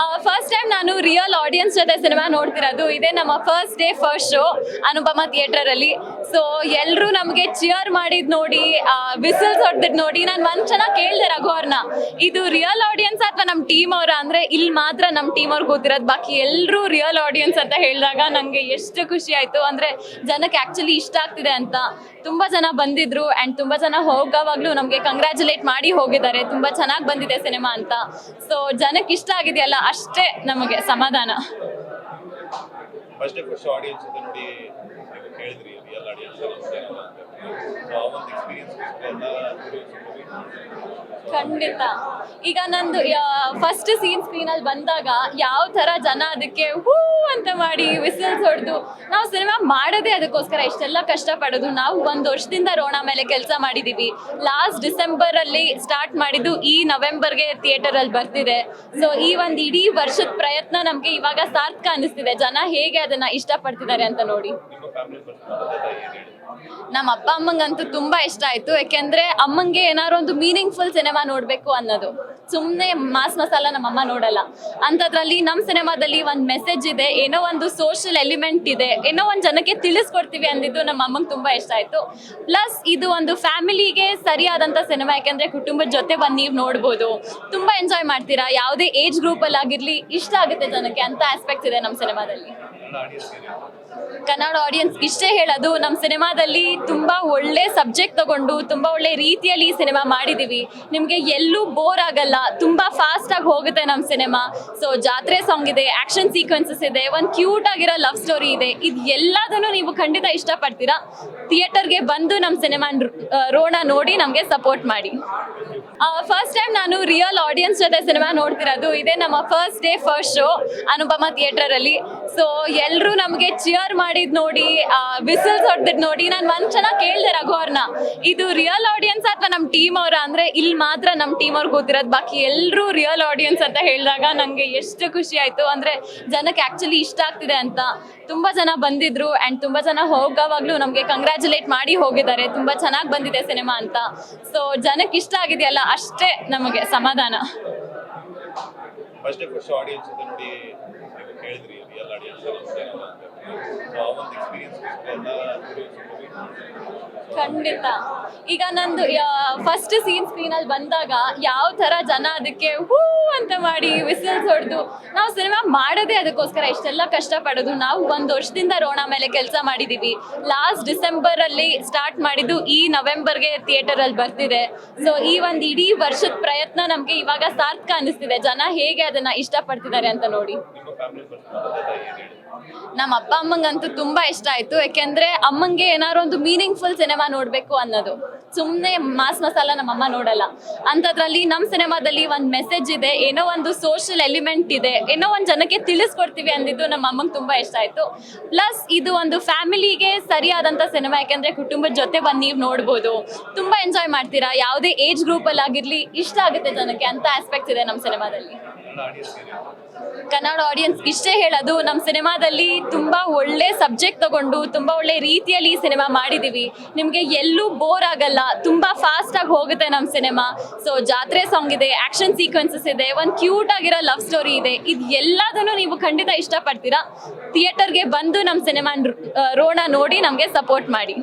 Uh, first time ನಾನು real audience ಜೊತೆ cinema ನೋಡ್ತಿರೋದು, ಇದೇ ನಮ್ಮ first day first show Anupama theatre ಅಲ್ಲಿ. ಸೊ ಎಲ್ಲರೂ ನಮಗೆ ಚಿಯರ್ ಮಾಡಿದ್ ನೋಡಿ ವಿಸಲ್ಸ್ ಹೊಡೆದಿದ್ ನೋಡಿ, ನಾನು ಒಂದ್ ಚೆನ್ನಾಗಿ ಕೇಳಿದೆ ರಘು ಅವ್ರನ್ನ ಇದು ರಿಯಲ್ ಆಡಿಯನ್ಸ್ ಅಥವಾ ನಮ್ಮ ಟೀಮ್ ಅವರ ಅಂದ್ರೆ ಇಲ್ಲಿ ಮಾತ್ರ ನಮ್ಮ ಟೀಮ್ ಅವ್ರಿಗೆ ಗೊತ್ತಿರೋದು ಬಾಕಿ ಎಲ್ಲರೂ ರಿಯಲ್ ಆಡಿಯನ್ಸ್ ಅಂತ ಹೇಳಿದಾಗ ನನಗೆ ಎಷ್ಟು ಖುಷಿ ಆಯ್ತು. ಅಂದ್ರೆ ಜನಕ್ಕೆ ಆಕ್ಚುಲಿ ಇಷ್ಟ ಆಗ್ತಿದೆ ಅಂತ. ತುಂಬಾ ಜನ ಬಂದಿದ್ರು ಅಂಡ್ ತುಂಬಾ ಜನ ಹೋಗೋವಾಗಲೂ ನಮಗೆ ಕಂಗ್ರಾಚುಲೇಟ್ ಮಾಡಿ ಹೋಗಿದ್ದಾರೆ. ತುಂಬಾ ಚೆನ್ನಾಗಿ ಬಂದಿದೆ ಸಿನಿಮಾ ಅಂತ. ಸೊ ಜನಕ್ಕೆ ಇಷ್ಟ ಆಗಿದೆಯಲ್ಲ, ಅಷ್ಟೇ. ನಮಗೆ ಸಮಾಧಾನ. ಫಸ್ಟ್ ಆಡಿಯನ್ಸ್ ನೋಡಿ ನೀವು ಕೇಳಿದ್ರಿ ರಿಯಲ್ ಆಡಿಯನ್ಸ್ ಸೊ ಆ ಒಂದು ಎಕ್ಸ್ಪೀರಿಯನ್ಸ್ ಖಂಡಿತ. ಈಗ ನಂದು ಫಸ್ಟ್ ಸೀನ್ ಸ್ಕ್ರೀನ್ ಅಲ್ಲಿ ಬಂದಾಗ ಯಾವ ತರ ಜನ ಅದಕ್ಕೆ ಹೂ ಅಂತ ಮಾಡಿ ವಿಸಲ್ಸ್ ಹೊಡೆದು, ನಾವು ಸಿನಿಮಾ ಮಾಡೋದೇ ಅದಕ್ಕೋಸ್ಕರ ಇಷ್ಟೆಲ್ಲ ಕಷ್ಟಪಡೋದು. ನಾವು ಒಂದು ವರ್ಷದಿಂದ ರೋಣ ಮೇಲೆ ಕೆಲಸ ಮಾಡಿದೀವಿ. ಲಾಸ್ಟ್ ಡಿಸೆಂಬರ್ ಅಲ್ಲಿ ಸ್ಟಾರ್ಟ್ ಮಾಡಿದ್ದು ಈ ನವೆಂಬರ್ಗೆ ಥಿಯೇಟರ್ ಅಲ್ಲಿ ಬರ್ತಿದೆ. ಸೊ ಈ ಒಂದು ಇಡೀ ವರ್ಷದ ಪ್ರಯತ್ನ ನಮ್ಗೆ ಇವಾಗ ಸಾರ್ಥಕ ಅನಿಸ್ತಿದೆ ಜನ ಹೇಗೆ ಅದನ್ನ ಇಷ್ಟಪಡ್ತಿದ್ದಾರೆ ಅಂತ ನೋಡಿ. ನಮ್ಮ ಅಪ್ಪ ಅಮ್ಮಂಗಂತೂ ತುಂಬಾ ಇಷ್ಟ ಆಯ್ತು. ಯಾಕೆಂದ್ರೆ ಅಮ್ಮಂಗೆ ಏನಾದ್ರು ಒಂದು ಮೀನಿಂಗ್ಫುಲ್ ಸಿನಿಮಾ ನೋಡ್ಬೇಕು ಅನ್ನೋದು. ಸುಮ್ಮನೆ ಮಾಸ್ ಮಸಾಲ ನಮ್ಮ ಅಮ್ಮ ನೋಡಲ್ಲ. ಅಂಥದ್ರಲ್ಲಿ ನಮ್ಮ ಸಿನಿಮಾದಲ್ಲಿ ಒಂದು ಮೆಸೇಜ್ ಇದೆ, ಏನೋ ಒಂದು ಸೋಷಿಯಲ್ ಎಲಿಮೆಂಟ್ ಇದೆ, ಏನೋ ಒಂದು ಜನಕ್ಕೆ ತಿಳಿಸ್ಕೊಡ್ತೀವಿ ಅಂದಿದ್ದು ನಮ್ಮ ಅಮ್ಮಂಗೆ ತುಂಬಾ ಇಷ್ಟ ಆಯ್ತು. ಪ್ಲಸ್ ಇದು ಒಂದು ಫ್ಯಾಮಿಲಿಗೆ ಸರಿಯಾದಂಥ ಸಿನಿಮಾ, ಯಾಕೆಂದ್ರೆ ಕುಟುಂಬದ ಜೊತೆ ಬಂದು ನೀವು ನೋಡ್ಬೋದು. ತುಂಬಾ ಎಂಜಾಯ್ ಮಾಡ್ತೀರಾ? ಯಾವುದೇ ಏಜ್ ಗ್ರೂಪಲ್ಲಿ ಆಗಿರ್ಲಿ, ಇಷ್ಟ ಆಗುತ್ತೆ ಜನಕ್ಕೆ ಅಂತ ಆಸ್ಪೆಕ್ಟ್ಸ್ ಇದೆ ನಮ್ಮ ಸಿನಿಮಾದಲ್ಲಿ. ಕನ್ನಡ ಆಡಿಯನ್ಸ್ ಇಷ್ಟೇ ಹೇಳೋದು ನಮ್ಮ ಸಿನಿಮಾದಲ್ಲಿ ತುಂಬಾ ಒಳ್ಳೆ ಸಬ್ಜೆಕ್ಟ್ ತಗೊಂಡು, ತುಂಬಾ ಒಳ್ಳೆ ರೀತಿಯಲ್ಲಿ ಸಿನಿಮಾ ಮಾಡಿದೀವಿ. ನಿಮಗೆ ಎಲ್ಲೂ ಬೋರ್ ಆಗಲ್ಲ, ತುಂಬಾ ಫಾಸ್ಟ್ ಆಗಿ ಹೋಗುತ್ತೆ ನಮ್ಮ ಸಿನಿಮಾ. ಸೊ ಜಾತ್ರೆ ಸಾಂಗ್ ಇದೆ ಆಕ್ಷನ್ ಸೀಕ್ವೆನ್ಸಸ್ ಇದೆ, ಒಂದು ಕ್ಯೂಟ್ ಆಗಿರೋ ಲವ್ ಸ್ಟೋರಿ ಇದೆ. ಇದ್ ಎಲ್ಲದನ್ನು ನೀವು ಖಂಡಿತ ಇಷ್ಟಪಡ್ತೀರಾ? ಥಿಯೇಟರ್ಗೆ ಬಂದು ನಮ್ಮ ಸಿನಿಮಾ ರೋಣ ನೋಡಿ ನಮಗೆ ಸಪೋರ್ಟ್ ಮಾಡಿ. ಟೈಮ್ ನಾನು ರಿಯಲ್ ಆಡಿಯನ್ಸ್ ಜೊತೆ ಸಿನಿಮಾ ನೋಡ್ತಿರೋದು. ಇದೇ ನಮ್ಮ first day first show Anupama theatre ಅಲ್ಲಿ. ಸೊ ಎಲ್ಲರೂ ನಮಗೆ ಚಿಯರ್ ಮಾಡಿದ್ ನೋಡಿ ವಿಸಲ್ಸ್ ಹೊಡೆದಿದ್ ನೋಡಿ, ನಾನು ಒಂದ್ ಜನ ಕೇಳಿದೆ ರಘು ಅವ್ರನ್ನ ಇದು ರಿಯಲ್ ಆಡಿಯನ್ಸ್ ಅಥವಾ ನಮ್ಮ ಟೀಮ್ ಅವರ ಅಂದ್ರೆ ಇಲ್ಲಿ ಮಾತ್ರ ನಮ್ಮ ಟೀಮ್ ಅವ್ರಿಗೆ ಗೊತ್ತಿರೋದು. ಬಾಕಿ ಎಲ್ಲರೂ ರಿಯಲ್ ಆಡಿಯನ್ಸ್ ಅಂತ ಹೇಳಿದಾಗ ನನಗೆ ಎಷ್ಟು ಖುಷಿ ಆಯ್ತು. ಅಂದ್ರೆ ಜನಕ್ಕೆ ಆಕ್ಚುಲಿ ಇಷ್ಟ ಆಗ್ತಿದೆ ಅಂತ. ತುಂಬಾ ಜನ ಬಂದಿದ್ರು ಅಂಡ್ ತುಂಬಾ ಜನ ಹೋಗೋವಾಗ್ಲೂ ನಮಗೆ ಕಂಗ್ರ್ಯಾಚುಲೇಟ್ ಮಾಡಿ ಹೋಗಿದ್ದಾರೆ. ತುಂಬಾ ಚೆನ್ನಾಗಿ ಬಂದಿದೆ ಸಿನಿಮಾ ಅಂತ. ಸೊ ಜನಕ್ಕೆ ಇಷ್ಟ ಆಗಿದೆಯಲ್ಲ, ಅಷ್ಟೇ ನಮಗೆ ಸಮಾಧಾನ. ಫಸ್ಟ್ ಫಸ್ಟ್ ಆಡಿಯನ್ಸ್ ಅಂತ ನೋಡಿ ನೀವು ಕೇಳಿದ್ರಿ ರಿಯಲ್ ಆಡಿಯನ್ಸ್ ಆ ಒಂದು ಎಕ್ಸ್ಪೀರಿಯನ್ಸ್ ಖಂಡಿತ. ಈಗ ನಂದು ಫಸ್ಟ್ ಸೀನ್ ಸ್ಕ್ರೀನ್ ಅಲ್ಲಿ ಬಂದಾಗ ಯಾವ ತರ ಜನ ಅದಕ್ಕೆ ಹೂ ಅಂತ ಮಾಡಿ ವಿಸಿಲ್ಸ್ ಹೊಡೆದು ನಾವು ಸಿನಿಮಾ ಮಾಡೋದೇ ಅದಕ್ಕೋಸ್ಕರ ಇಷ್ಟೆಲ್ಲ ಕಷ್ಟಪಡೋದು. ನಾವು ಒಂದು ವರ್ಷದಿಂದ ರೋಣ ಮೇಲೆ ಕೆಲಸ ಮಾಡಿದೀವಿ. ಲಾಸ್ಟ್ ಡಿಸೆಂಬರ್ ಅಲ್ಲಿ ಸ್ಟಾರ್ಟ್ ಮಾಡಿದ್ದು ಈ ನವೆಂಬರ್ಗೆ ಥಿಯೇಟರ್ ಅಲ್ಲಿ ಬರ್ತಿದೆ. ಸೊ ಈ ಒಂದು ಇಡೀ ವರ್ಷದ ಪ್ರಯತ್ನ ನಮ್ಗೆ ಇವಾಗ ಸಾರ್ಥಕ ಅನಿಸ್ತಿದೆ. ಜನ ಹೇಗೆ ಅದನ್ನ ಇಷ್ಟಪಡ್ತಿದ್ದಾರೆ ಅಂತ ನೋಡಿ ನಿಮ್ಮ ಫ್ಯಾಮಿಲಿ ಪರ್ಸನ್ ಏನು ಹೇಳಿ ನಮ್ಮ ಅಪ್ಪ ಅಮ್ಮಂಗಂತೂ ತುಂಬಾ ಇಷ್ಟ ಆಯ್ತು. ಯಾಕೆಂದ್ರೆ ಅಮ್ಮಂಗೆ ಏನಾದ್ರು ಒಂದು ಮೀನಿಂಗ್ಫುಲ್ ಸಿನಿಮಾ ನೋಡ್ಬೇಕು ಅನ್ನೋದು. ಸುಮ್ಮನೆ ಮಾಸ್ ಮಸಾಲ ನಮ್ಮ ಅಮ್ಮ ನೋಡಲ್ಲ. ಅಂಥದ್ರಲ್ಲಿ ನಮ್ಮ ಸಿನಿಮಾದಲ್ಲಿ ಒಂದು ಮೆಸೇಜ್ ಇದೆ. ಏನೋ ಒಂದು ಸೋಷಿಯಲ್ ಎಲಿಮೆಂಟ್ ಇದೆ. ಏನೋ ಒಂದು ಜನಕ್ಕೆ ತಿಳಿಸ್ಕೊಡ್ತೀವಿ ಅಂದಿದ್ದು ನಮ್ಮ ಅಮ್ಮಂಗೆ ತುಂಬಾ ಇಷ್ಟ ಆಯ್ತು. ಪ್ಲಸ್ ಇದು ಒಂದು ಫ್ಯಾಮಿಲಿಗೆ ಸರಿಯಾದಂಥ ಸಿನಿಮಾ ಯಾಕೆಂದ್ರೆ ಕುಟುಂಬದ ಜೊತೆ ಬಂದು ನೀವು ನೋಡ್ಬೋದು. ತುಂಬಾ ಎಂಜಾಯ್ ಮಾಡ್ತೀರಾ? ಯಾವುದೇ ಏಜ್ ಗ್ರೂಪಲ್ಲಿ ಆಗಿರ್ಲಿ ಇಷ್ಟ ಆಗುತ್ತೆ ಜನಕ್ಕೆ ಅಂತ ಆಸ್ಪೆಕ್ಟ್ ಇದೆ ನಮ್ಮ ಸಿನಿಮಾದಲ್ಲಿ ಕನ್ನಡ ಆಡಿಯನ್ಸ್ ಇಷ್ಟೇ ಹೇಳೋದು ನಮ್ಮ ಸಿನಿಮಾದಲ್ಲಿ ತುಂಬಾ ಒಳ್ಳೆ ಸಬ್ಜೆಕ್ಟ್ ತಗೊಂಡು, ತುಂಬಾ ಒಳ್ಳೆ ರೀತಿಯಲ್ಲಿ ಸಿನಿಮಾ ಮಾಡಿದೀವಿ. ನಿಮಗೆ ಎಲ್ಲೂ ಬೋರ್ ಆಗಲ್ಲ, ತುಂಬಾ ಫಾಸ್ಟ್ ಆಗಿ ಹೋಗುತ್ತೆ ನಮ್ಮ ಸಿನಿಮಾ. ಸೊ ಜಾತ್ರೆ ಸಾಂಗ್ ಇದೆ ಆಕ್ಷನ್ ಸೀಕ್ವೆನ್ಸಸ್ ಇದೆ, ಒಂದು ಕ್ಯೂಟ್ ಆಗಿರೋ ಲವ್ ಸ್ಟೋರಿ ಇದೆ. ಇದು ಎಲ್ಲದನ್ನು ನೀವು ಖಂಡಿತ ಇಷ್ಟಪಡ್ತೀರಾ? ಥಿಯೇಟರ್ಗೆ ಬಂದು ನಮ್ಮ ಸಿನಿಮಾ ರೋಣ ನೋಡಿ ನಮಗೆ ಸಪೋರ್ಟ್ ಮಾಡಿ.